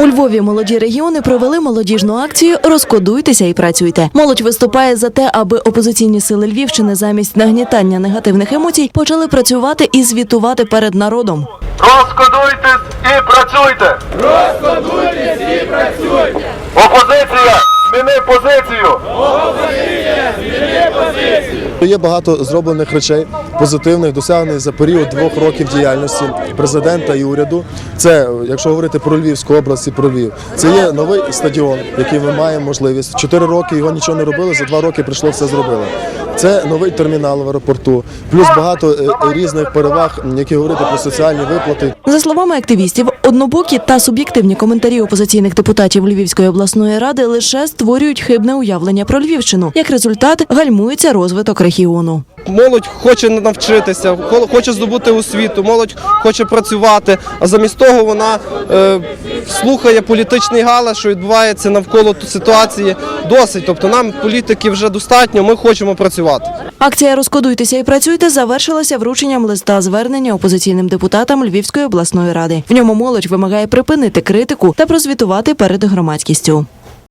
У Львові молоді регіони провели молодіжну акцію Розкодуйтеся і працюйте. Молодь виступає за те, аби опозиційні сили Львівщини замість нагнітання негативних емоцій почали працювати і звітувати перед народом. Розкодуйтесь і працюйте! Розкодуйтесь і працюйте! Опозиція! Зміни позицію! Є багато зроблених речей позитивних, досягнених за період двох років діяльності президента і уряду. Це, якщо говорити про Львівську область і про Львів, це є новий стадіон, який ми маємо можливість. Чотири роки його нічого не робили, за два роки прийшло все зробили. Це новий термінал в аеропорту, плюс багато е, різних переваг, які говорити про соціальні виплати. За словами активістів, однобокі та суб'єктивні коментарі опозиційних депутатів Львівської обласної ради лише створюють хибне уявлення про Львівщину. Як результат, гальмується розвиток регіону. Молодь хоче навчитися, хо- хоче здобути освіту, молодь хоче працювати, а замість того вона е, слухає політичний галас, що відбувається навколо ситуації. Досить. Тобто нам політики вже достатньо, ми хочемо працювати. Акція Розкодуйтеся і працюйте завершилася врученням листа звернення опозиційним депутатам Львівської обласної ради. В ньому молодь вимагає припинити критику та прозвітувати перед громадськістю.